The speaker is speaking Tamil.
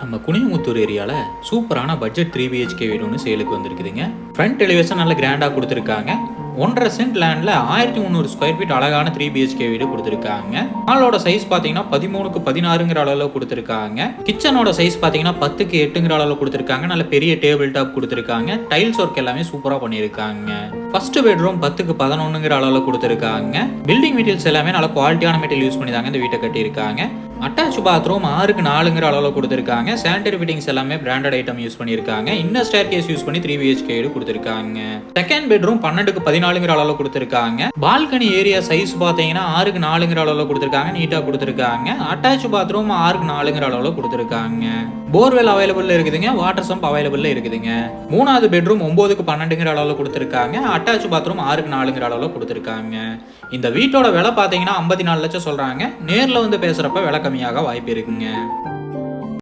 நம்ம குனியமுத்தூர் ஏரியாவில் சூப்பரான பட்ஜெட் த்ரீ பிஹெச்கே வீடுன்னு ஒன்று சேலுக்கு வந்திருக்குதுங்க. ஃப்ரண்ட் எலிவேஷன் நல்ல கிராண்டாக கொடுத்துருக்காங்க. ஒன்றரை சென்ட் லேண்டில் ஆயிரத்தி முந்நூறு ஸ்கொயர் ஃபீட் அழகான த்ரீ பிஹெச்கே வீடு கொடுத்துருக்காங்க. ஹாலோட சைஸ் பார்த்தீங்கன்னா பதிமூணுக்கு பதினாறுங்கிற அளவில் கொடுத்துருக்காங்க. கிச்சனோட சைஸ் பார்த்தீங்கன்னா பத்துக்கு எட்டுங்கிற அளவில் கொடுத்துருக்காங்க. நல்ல பெரிய டேபிள் டாப் கொடுத்துருக்காங்க. டைல்ஸ் ஒர்க் எல்லாமே சூப்பராக பண்ணியிருக்காங்க. ஃபர்ஸ்ட் பெட்ரூம் பத்துக்கு பதினொன்றுங்கிற அளவில் கொடுத்துருக்காங்க. பில்டிங் மெட்டீரியல்ஸ் எல்லாமே நல்ல குவாலிட்டியான மெட்டீரியல் யூஸ் பண்ணி தாங்க இந்த வீட்டை கட்டியிருக்காங்க. அட்டாச் பாத்ரூம் ஆறுக்கு நாலுங்கிற அளவில் கொடுத்துருக்காங்க. சானிடரி ஃபிட்டிங்ஸ் எல்லாமே பிராண்டட் ஐட்டம் யூஸ் பண்ணியிருக்காங்க. இன்னர் ஸ்டேர் கேஸ் யூஸ் பண்ணி த்ரீ பிஹெச்கே வீடு கொடுத்துருக்காங்க. செகண்ட் பெட்ரூம் பன்னெண்டுக்கு பதினாலுங்கிற அளவில் கொடுத்துருக்காங்க. பால்கனி ஏரியா சைஸ் பார்த்தீங்கன்னா ஆறுக்கு நாலுங்கிற அளவில் கொடுத்துருக்காங்க. நீட்டாக கொடுத்துருக்காங்க. அட்டாச் பாத்ரூம் ஆறுக்கு நாலுங்கிற அளவில் கொடுத்துருக்காங்க. போர்வெல் அவைலபிள் இருக்குதுங்க. வாட்டர் சம்ப் அவைலபிள் இருக்குதுங்க. மூணாவது பெட்ரூம் ஒம்போதுக்கு பன்னெண்டுங்கிற அளவில் கொடுத்துருக்காங்க. அட்டாச் பாத்ரூம் ஆறுக்கு நாலுங்கிற அளவில் கொடுத்துருக்காங்க. இந்த வீட்டோட விலை பார்த்தீங்கன்னா ஐம்பத்தி நாலு லட்சம் சொல்கிறாங்க நேரில் வந்து பேசுகிறப்ப விலை கம்மியாக வாய்ப்பு இருக்குங்க.